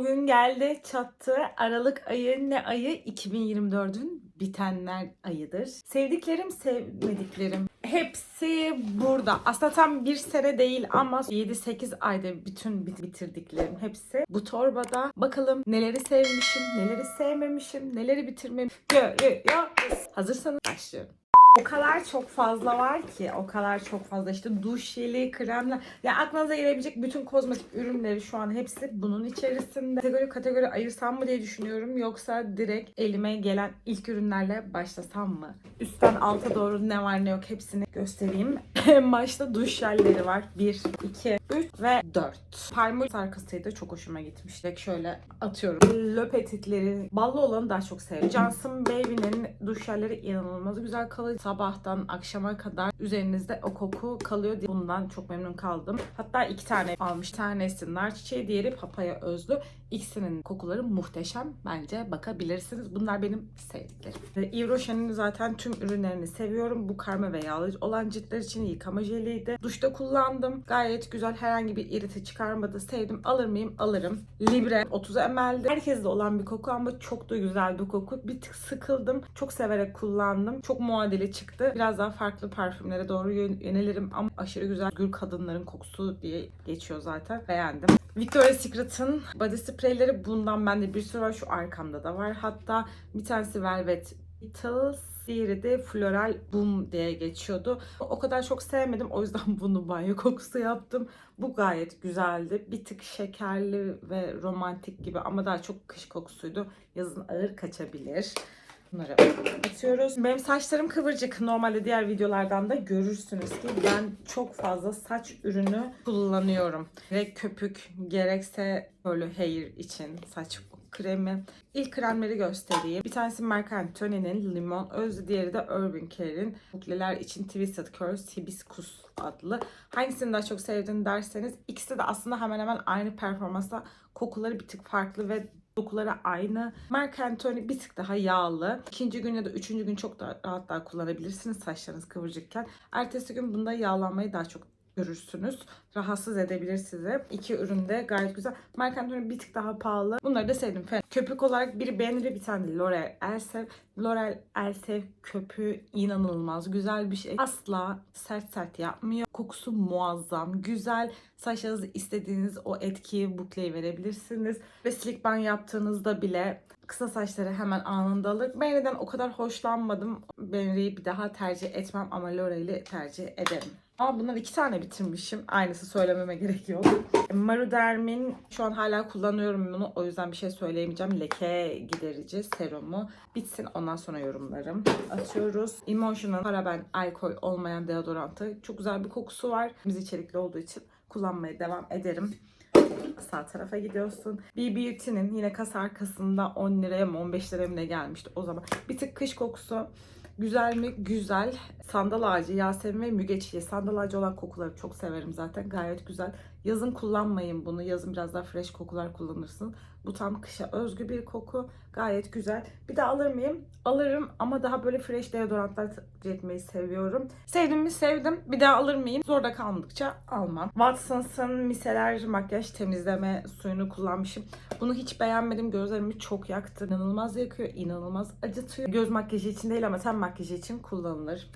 O gün geldi çattı. Aralık ayı ne ayı? 2024'ün bitenler ayıdır. Sevdiklerim, sevmediklerim. Hepsi burada. Aslında tam bir sene değil ama 7-8 ayda bütün bit- bitirdiklerim hepsi bu torbada. Bakalım neleri sevmişim, neleri sevmemişim, neleri bitirmemişim. Görüyoruz. Hazırsanız başlıyorum. O kadar çok fazla var ki, o kadar çok fazla işte duş jeli, kremler. Ya aklınıza gelebilecek bütün kozmetik ürünleri şu an hepsi bunun içerisinde. Kategori kategori ayırsam mı diye düşünüyorum yoksa direkt elime gelen ilk ürünlerle başlasam mı? Üstten alta doğru ne var ne yok hepsini göstereyim. Başta duş jelleri var. 1, 2, 3 ve 4. Palmolive arkasıydı. Çok hoşuma gitmiş. Direkt şöyle atıyorum. Le Petit'leri ballı olanı daha çok seviyorum. Johnson Baby'nin duş jelleri inanılmaz güzel kalıyor. Sabahtan akşama kadar üzerinizde o koku kalıyor. Bundan çok memnun kaldım. Hatta iki tane almış. Tanesi nar çiçeği, diğeri papaya özlü. İkisinin kokuları muhteşem. Bence bakabilirsiniz. Bunlar benim sevdiklerim. Ve Yves Rocher'in zaten tüm ürünlerini seviyorum. Bu karma ve yağlı olan ciltler için yıkama jeliydi. Duşta kullandım. Gayet güzel. Herhangi bir irite çıkarmadı. Sevdim. Alır mıyım? Alırım. Libre 30 ml'di. Herkeste olan bir koku ama çok da güzel bir koku. Bir tık sıkıldım. Çok severek kullandım. Çok muadili çıktı. Biraz daha farklı parfümlere doğru yön- yönelirim ama aşırı güzel gül kadınların kokusu diye geçiyor zaten. Beğendim. Victoria's Secret'ın body sprayleri bundan bende bir sürü var. Şu arkamda da var. Hatta bir tanesi Velvet Beetles, diğeri de Floral Boom diye geçiyordu. O kadar çok sevmedim. O yüzden bunu banyo kokusu yaptım. Bu gayet güzeldi. Bir tık şekerli ve romantik gibi ama daha çok kış kokusuydu. Yazın ağır kaçabilir. Bunları atıyoruz. Benim saçlarım kıvırcık. Normalde diğer videolardan da görürsünüz ki ben çok fazla saç ürünü kullanıyorum. Gerek köpük gerekse böyle hair için saç kremi. İlk kremleri göstereyim. Bir tanesi Marc Anthony'nin Limon Öz, diğeri de Urban Care'in Bukleler için Twisted Curls Hibiscus adlı. Hangisini daha çok sevdiğini derseniz ikisi de aslında hemen hemen aynı performansta kokuları bir tık farklı ve dokuları aynı. Marc Anthony bir tık daha yağlı. İkinci gün ya da üçüncü gün çok daha rahat daha kullanabilirsiniz saçlarınız kıvırcıkken. Ertesi gün bunda yağlanmayı daha çok görürsünüz. Rahatsız edebilir sizi. İki ürün de gayet güzel. Marc Anthony bir tık daha pahalı. Bunları da sevdim. Köpük olarak biri beğenir bir tane L'Oreal Elsev. L'Oreal Elsev köpüğü inanılmaz güzel bir şey. Asla sert sert yapmıyor. Kokusu muazzam, güzel. Saçlarınızı istediğiniz o etkiyi, bukleyi verebilirsiniz. Ve slick ban yaptığınızda bile kısa saçları hemen anında alır. Benry'den o kadar hoşlanmadım. Benry'i bir daha tercih etmem ama L'Oreal'i tercih ederim. Ama bundan iki tane bitirmişim. Aynısı söylememe gerek yok. Maruderm'in şu an hala kullanıyorum bunu. O yüzden bir şey söyleyemeyeceğim. Leke giderici serumu. Bitsin ondan sonra yorumlarım. Atıyoruz. Emotional paraben alkol olmayan deodorantı. Çok güzel bir kokusu var. Biz içerikli olduğu için kullanmaya devam ederim sağ tarafa gidiyorsun. B Beauty'nin yine kasa arkasında 10 liraya mı 15 liraya mı ne gelmişti o zaman. Bir tık kış kokusu. Güzel mi? Güzel. Sandal ağacı, Yasemin ve Müge çiçeği. Sandal ağacı olan kokuları çok severim zaten. Gayet güzel. Yazın kullanmayın bunu. Yazın biraz daha fresh kokular kullanırsın. Bu tam kışa özgü bir koku. Gayet güzel. Bir de alır mıyım? Alırım ama daha böyle fresh deodorantlar tercih etmeyi seviyorum. Sevdim mi? Sevdim. Bir daha alır mıyım? Zorda kalmadıkça almam. Watsons'ın miseler makyaj temizleme suyunu kullanmışım. Bunu hiç beğenmedim. Gözlerimi çok yaktı. İnanılmaz yakıyor. inanılmaz acıtıyor. Göz makyajı için değil ama ten makyajı için kullanılır.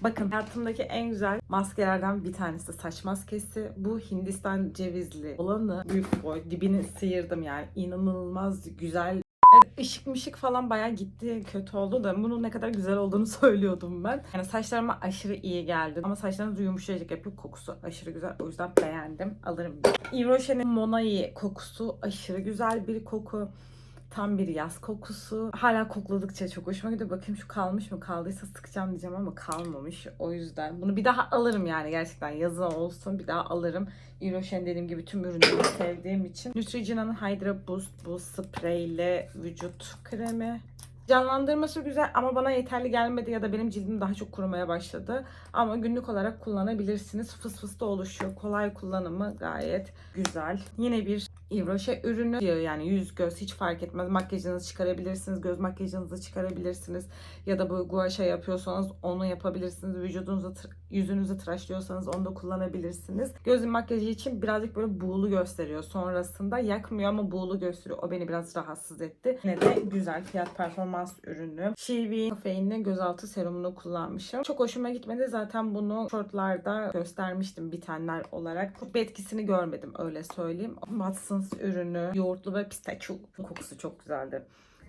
Bakın hayatımdaki en güzel maskelerden bir tanesi saç maskesi. Bu Hindistan cevizli olanı büyük boy. Dibini sıyırdım yani. İnanılmaz güzel. Işık mışık falan bayağı gitti kötü oldu da bunun ne kadar güzel olduğunu söylüyordum ben. Yani saçlarıma aşırı iyi geldi. Ama saçlarınız yumuşacık yapıyor. Kokusu aşırı güzel. O yüzden beğendim. Alırım. Yves Rocher'in Monai kokusu aşırı güzel bir koku. Tam bir yaz kokusu. Hala kokladıkça çok hoşuma gidiyor. Bakayım şu kalmış mı? Kaldıysa sıkacağım diyeceğim ama kalmamış. O yüzden bunu bir daha alırım yani gerçekten yazı olsun bir daha alırım. Eroşen dediğim gibi tüm ürünleri sevdiğim için. Neutrogena'nın Hydra Boost bu spreyle vücut kremi. Canlandırması güzel ama bana yeterli gelmedi ya da benim cildim daha çok kurumaya başladı. Ama günlük olarak kullanabilirsiniz. Fıs fıs da oluşuyor. Kolay kullanımı gayet güzel. Yine bir Rocher ürünü yani yüz göz hiç fark etmez. Makyajınızı çıkarabilirsiniz, göz makyajınızı çıkarabilirsiniz. Ya da bu gua sha yapıyorsanız onu yapabilirsiniz. Vücudunuzu, tır- yüzünüzü tıraşlıyorsanız onu da kullanabilirsiniz. Göz makyajı için birazcık böyle buğulu gösteriyor. Sonrasında yakmıyor ama buğulu gösteriyor. O beni biraz rahatsız etti. Yine de güzel fiyat performans ürünü. Shivi kafeinli gözaltı serumunu kullanmışım. Çok hoşuma gitmedi. Zaten bunu shortlarda göstermiştim bitenler olarak. Çok bir etkisini görmedim öyle söyleyeyim. Watsons ürünü yoğurtlu ve pistachio kokusu çok güzeldi.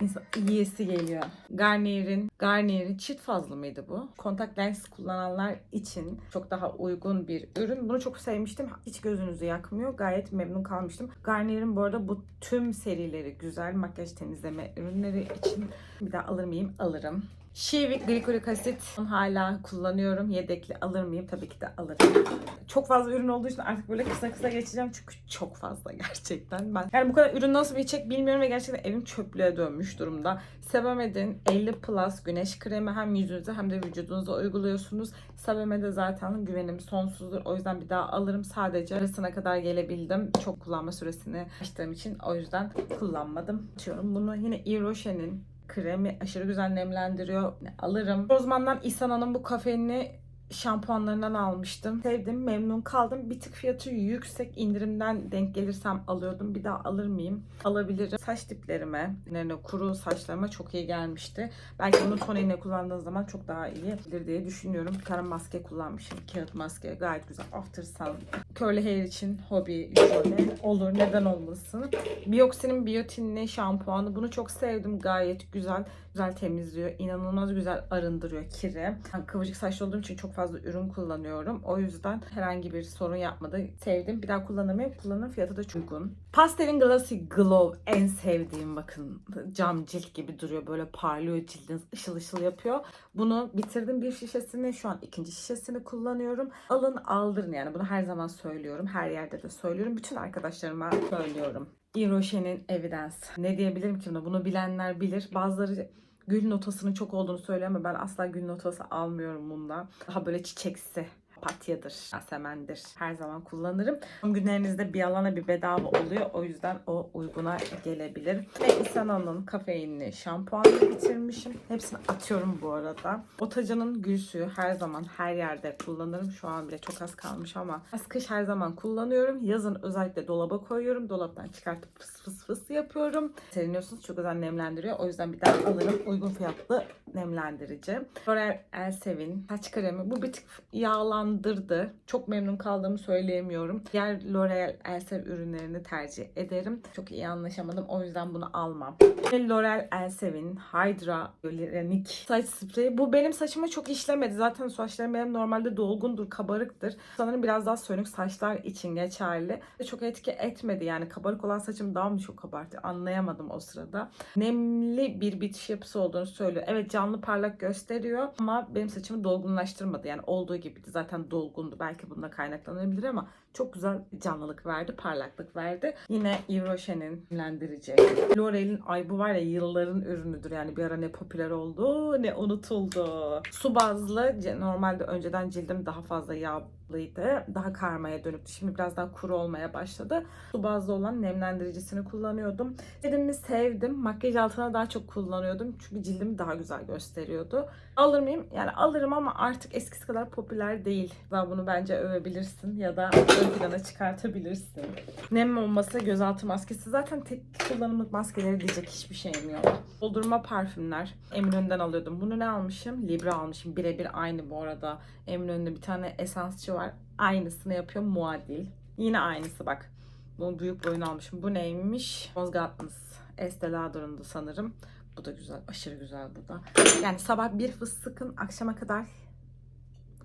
İnsan yiyesi geliyor. Garnier'in Garnier'in çift fazlı mıydı bu? Kontak lens kullananlar için çok daha uygun bir ürün. Bunu çok sevmiştim. Hiç gözünüzü yakmıyor. Gayet memnun kalmıştım. Garnier'in bu arada bu tüm serileri güzel makyaj temizleme ürünleri için bir daha alır mıyım? Alırım. Şivik glikolik asit hala kullanıyorum. Yedekli alır mıyım? Tabii ki de alırım. Çok fazla ürün olduğu için artık böyle kısa kısa geçeceğim çünkü çok fazla gerçekten. Ben yani bu kadar ürün nasıl bitecek bilmiyorum ve gerçekten evim çöplüğe dönmüş durumda. Sebamed'in 50 Plus güneş kremi hem yüzünüze hem de vücudunuza uyguluyorsunuz. Sebamed'e zaten güvenim sonsuzdur. O yüzden bir daha alırım. Sadece arasına kadar gelebildim. Çok kullanma süresini açtığım için o yüzden kullanmadım. Açıyorum bunu. Yine Yves Rocher'in kremi aşırı güzel nemlendiriyor. Alırım. Rozman'dan İsana'nın bu kafeinli şampuanlarından almıştım. Sevdim, memnun kaldım. Bir tık fiyatı yüksek. indirimden denk gelirsem alıyordum. Bir daha alır mıyım? Alabilirim. Saç diplerime, yani kuru saçlarıma çok iyi gelmişti. Belki bunu toneyine kullandığın zaman çok daha iyi gelir diye düşünüyorum. Bir tane maske kullanmışım. Kağıt maske. Gayet güzel. After Sun. Curly hair için hobi şöyle olur. Neden olmasın? Bioxin'in biyotinli şampuanı. Bunu çok sevdim. Gayet güzel. Güzel temizliyor. İnanılmaz güzel arındırıyor kiri. Ben kıvırcık saçlı olduğum için çok fazla ürün kullanıyorum. O yüzden herhangi bir sorun yapmadı. Sevdim. Bir daha kullanırım. Kullanırım. Fiyatı da çok uygun. Pastel'in Glassy Glow en sevdiğim bakın. Cam cilt gibi duruyor. Böyle parlıyor cildiniz. ışıl ışıl yapıyor. Bunu bitirdim bir şişesini. Şu an ikinci şişesini kullanıyorum. Alın aldırın yani. Bunu her zaman söylüyorum. Her yerde de söylüyorum. Bütün arkadaşlarıma söylüyorum. Rocher'in Evidence. Ne diyebilirim ki buna? Bunu bilenler bilir. Bazıları gül notasının çok olduğunu söylüyor ama ben asla gül notası almıyorum bunda. Daha böyle çiçeksi papatyadır, yasemendir. Her zaman kullanırım. Günlerinizde bir alana bir bedava oluyor. O yüzden o uyguna gelebilir. Ve Isana'nın kafeinli şampuanını bitirmişim. Hepsini atıyorum bu arada. Otaca'nın gül suyu her zaman her yerde kullanırım. Şu an bile çok az kalmış ama yaz kış her zaman kullanıyorum. Yazın özellikle dolaba koyuyorum. Dolaptan çıkartıp fıs fıs fıs yapıyorum. Seriniyorsunuz çok güzel nemlendiriyor. O yüzden bir daha alırım. Uygun fiyatlı nemlendirici. L'Oreal Elsevin saç kremi. Bu bir tık yağlandırdı. Çok memnun kaldığımı söyleyemiyorum. Diğer L'Oreal Elsev ürünlerini tercih ederim. Çok iyi anlaşamadım. O yüzden bunu almam. L'Oreal Elsevin Hydra Hyaluronic saç spreyi. Bu benim saçıma çok işlemedi. Zaten saçlarım benim normalde dolgundur, kabarıktır. Sanırım biraz daha sönük saçlar için geçerli. Çok etki etmedi. Yani kabarık olan saçım daha mı çok kabarttı? Anlayamadım o sırada. Nemli bir bitiş yapısı olduğunu söylüyor. Evet canlı parlak gösteriyor ama benim saçımı dolgunlaştırmadı. Yani olduğu gibiydi. Zaten dolgundu. Belki bunda kaynaklanabilir ama çok güzel canlılık verdi, parlaklık verdi. Yine Yves Rocher'in nemlendirici. L'Oreal'in ay bu var ya yılların ürünüdür. Yani bir ara ne popüler oldu ne unutuldu. Su bazlı normalde önceden cildim daha fazla yağlıydı. Daha karmaya dönüktü. Şimdi biraz daha kuru olmaya başladı. Su bazlı olan nemlendiricisini kullanıyordum. Cildimi sevdim. Makyaj altına daha çok kullanıyordum. Çünkü cildimi daha güzel gösteriyordu. Alır mıyım? Yani alırım ama artık eskisi kadar popüler değil. Daha bunu bence övebilirsin ya da ön plana çıkartabilirsin. Nem olması gözaltı maskesi. Zaten tek kullanımlık maskeleri diyecek hiçbir şeyim yok. Doldurma parfümler. Eminönü'nden alıyordum. Bunu ne almışım? Libra almışım. Birebir aynı bu arada. Eminönü'nde bir tane esansçı var. Aynısını yapıyor. Muadil. Yine aynısı bak. Bunu büyük boyunu almışım. Bu neymiş? Mozgatmos. Estee Lauder'ındı sanırım. Bu da güzel. Aşırı güzel bu da. Yani sabah bir fıs sıkın akşama kadar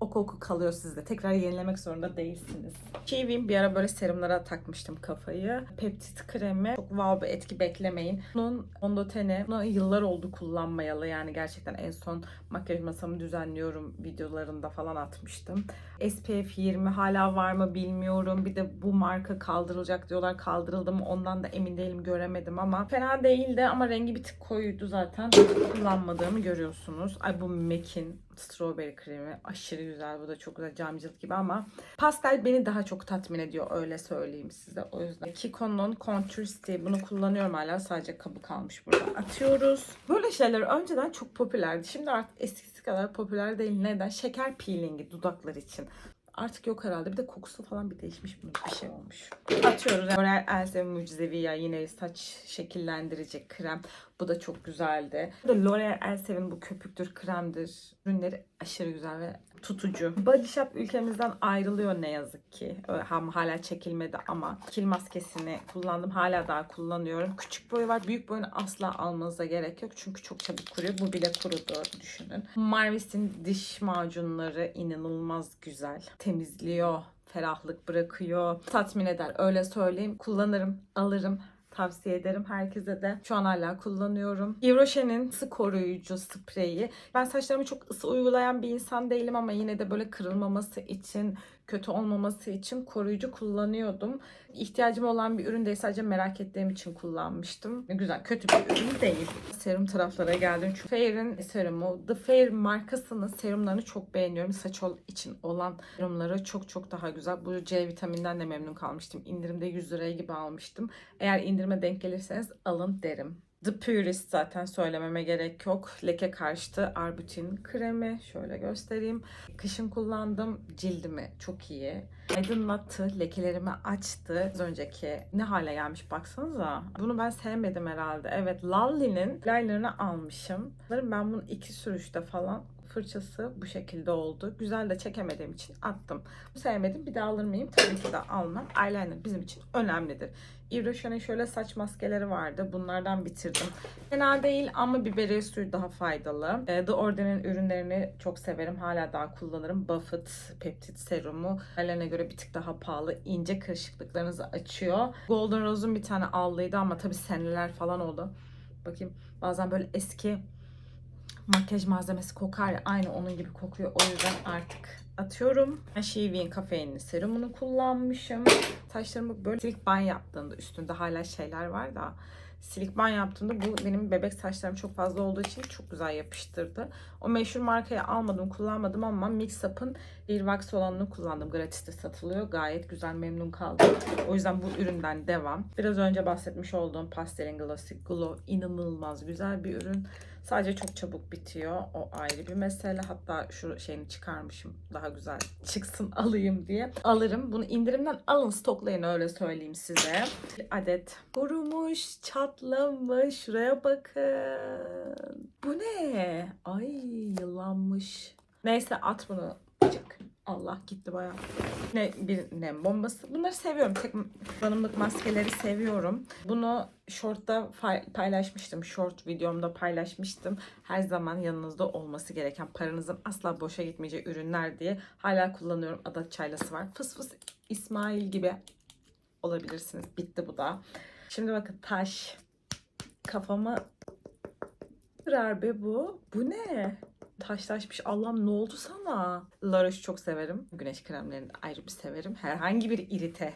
o koku kalıyor sizde. Tekrar yenilemek zorunda değilsiniz. Kivim bir ara böyle serumlara takmıştım kafayı. Peptit kremi. Çok wow bir etki beklemeyin. Bunun fondöteni. Bunu yıllar oldu kullanmayalı. Yani gerçekten en son makyaj masamı düzenliyorum videolarında falan atmıştım. SPF 20 hala var mı bilmiyorum. Bir de bu marka kaldırılacak diyorlar. Kaldırıldı mı ondan da emin değilim göremedim ama fena değildi ama rengi bir tık koyuydu zaten. Kullanmadığımı görüyorsunuz. Ay bu MAC'in strawberry kremi aşırı güzel. Bu da çok güzel camcılık gibi ama pastel beni daha çok tatmin ediyor öyle söyleyeyim size. O yüzden Kiko'nun Contour Stick bunu kullanıyorum hala. Sadece kabı kalmış burada. Atıyoruz. Böyle şeyler önceden çok popülerdi. Şimdi artık eskisi kadar popüler değil. Neden? Şeker peelingi dudaklar için. Artık yok herhalde. Bir de kokusu falan bir değişmiş bunun bir şey olmuş. Atıyoruz. L'Oreal Else Mucizevi ya yine saç şekillendirici krem. Bu da çok güzeldi. Bu da L'Oreal Else'nin bu köpüktür, kremdir. Ürünleri aşırı güzel ve tutucu. Body Shop ülkemizden ayrılıyor ne yazık ki. Hem hala çekilmedi ama kil maskesini kullandım. Hala daha kullanıyorum. Küçük boyu var. Büyük boyunu asla almanıza gerek yok. Çünkü çok çabuk kuruyor. Bu bile kurudu düşünün. Marvis'in diş macunları inanılmaz güzel. Temizliyor ferahlık bırakıyor. Tatmin eder. Öyle söyleyeyim. Kullanırım, alırım. Tavsiye ederim herkese de. Şu an hala kullanıyorum. Yves ısı koruyucu spreyi. Ben saçlarımı çok ısı uygulayan bir insan değilim ama yine de böyle kırılmaması için, kötü olmaması için koruyucu kullanıyordum. İhtiyacım olan bir ürün değil. Sadece merak ettiğim için kullanmıştım. Güzel, kötü bir ürün değil. Serum taraflara geldim. Çünkü Fair'in serumu, The Fair markasının serumlarını çok beğeniyorum. Saç için olan serumları çok çok daha güzel. Bu C vitaminden de memnun kalmıştım. İndirimde 100 liraya gibi almıştım. Eğer indirime denk gelirseniz alın derim. The Purist zaten söylememe gerek yok. Leke karşıtı Arbutin kremi. Şöyle göstereyim. Kışın kullandım. Cildimi çok iyi. Aydınlattı. Lekelerimi açtı. Az önceki ne hale gelmiş baksanıza. Bunu ben sevmedim herhalde. Evet Lally'nin liner'ını almışım. Ben bunu iki sürüşte falan fırçası bu şekilde oldu. Güzel de çekemediğim için attım. Bu sevmedim. Bir daha alır mıyım? Tabii ki de almam. Eyeliner bizim için önemlidir. Yves Rocher'in şöyle saç maskeleri vardı. Bunlardan bitirdim. Fena değil ama biberiye suyu daha faydalı. Ee, The Ordinar'ın ürünlerini çok severim. Hala daha kullanırım. Buffett peptit serumu. Diğerlerine göre bir tık daha pahalı. İnce kırışıklıklarınızı açıyor. Golden Rose'un bir tane allıydı ama tabii seneler falan oldu. Bakayım bazen böyle eski makyaj malzemesi kokar ya aynı onun gibi kokuyor. O yüzden artık atıyorum. Shivi'nin kafeinli serumunu kullanmışım. Saçlarımı böyle silik ban yaptığımda üstünde hala şeyler var da silik ban yaptığımda bu benim bebek saçlarım çok fazla olduğu için çok güzel yapıştırdı. O meşhur markayı almadım, kullanmadım ama Mix Up'ın Earwax olanını kullandım. Gratis'te satılıyor. Gayet güzel, memnun kaldım. O yüzden bu üründen devam. Biraz önce bahsetmiş olduğum Pastel'in Glossy Glow inanılmaz güzel bir ürün. Sadece çok çabuk bitiyor. O ayrı bir mesele. Hatta şu şeyini çıkarmışım. Daha güzel çıksın alayım diye. Alırım. Bunu indirimden alın stoklayın öyle söyleyeyim size. Bir adet kurumuş, çatlamış. Şuraya bakın. Bu ne? Ay yılanmış. Neyse at bunu. Çık. Allah gitti bayağı. Ne bir nem bombası. Bunları seviyorum. Tek kullanımlık maskeleri seviyorum. Bunu short'ta paylaşmıştım. Short videomda paylaşmıştım. Her zaman yanınızda olması gereken paranızın asla boşa gitmeyeceği ürünler diye hala kullanıyorum. Adat çaylası var. Fıs fıs İsmail gibi olabilirsiniz. Bitti bu da. Şimdi bakın taş. Kafamı kırar be bu. Bu ne? Taşlaşmış. Allah'ım ne oldu sana? La Roche'u çok severim. Güneş kremlerini ayrı bir severim. Herhangi bir irite,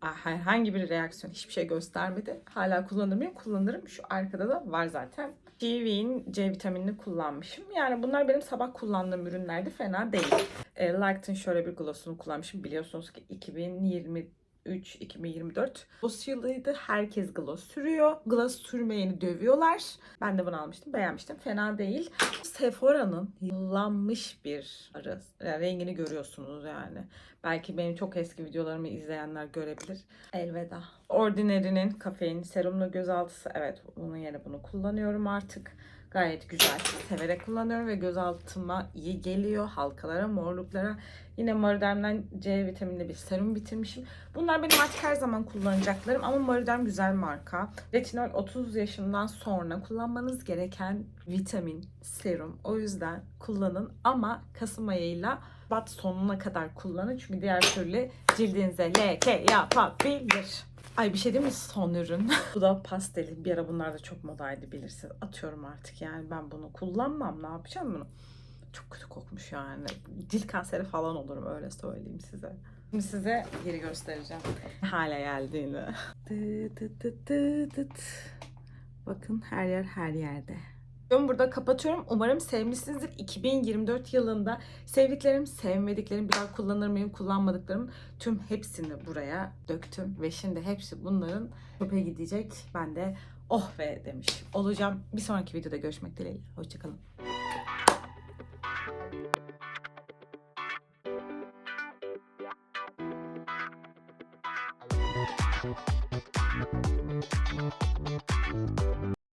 herhangi bir reaksiyon hiçbir şey göstermedi. Hala kullanır mıyım? Kullanırım. Şu arkada da var zaten. Kiwi'nin C vitaminini kullanmışım. Yani bunlar benim sabah kullandığım ürünlerdi. Fena değil. E, Lark'ın şöyle bir gloss'unu kullanmışım. Biliyorsunuz ki 2020 2024. Gloss yılıydı. Herkes gloss sürüyor. Gloss sürmeyeni dövüyorlar. Ben de bunu almıştım. Beğenmiştim. Fena değil. Sephora'nın yıllanmış bir arı. Yani rengini görüyorsunuz yani. Belki benim çok eski videolarımı izleyenler görebilir. Elveda. Ordinary'nin kafein serumlu gözaltısı. Evet bunun yerine bunu kullanıyorum artık. Gayet güzel. Severek kullanıyorum ve gözaltıma iyi geliyor. Halkalara, morluklara. Yine Mardern'den C vitaminli bir serum bitirmişim. Bunlar benim artık her zaman kullanacaklarım ama Mardern güzel marka. Retinol 30 yaşından sonra kullanmanız gereken vitamin, serum. O yüzden kullanın ama Kasım ayıyla Bat sonuna kadar kullanın. Çünkü diğer türlü cildinize leke yapabilir. Ay bir şey değil mi son ürün? Bu da pasteli. Bir ara bunlar da çok modaydı bilirsiniz. Atıyorum artık yani ben bunu kullanmam. Ne yapacağım bunu? Çok kötü kokmuş yani. Cilt kanseri falan olurum öyle söyleyeyim size. Şimdi size geri göstereceğim. Ne hale geldiğini. Bakın her yer her yerde. Ben burada kapatıyorum. Umarım sevmişsinizdir. 2024 yılında sevdiklerim, sevmediklerim, bir daha kullanır mıyım, kullanmadıklarım tüm hepsini buraya döktüm. Ve şimdi hepsi bunların çöpe gidecek. Ben de oh be demiş olacağım. Bir sonraki videoda görüşmek dileğiyle. Hoşçakalın.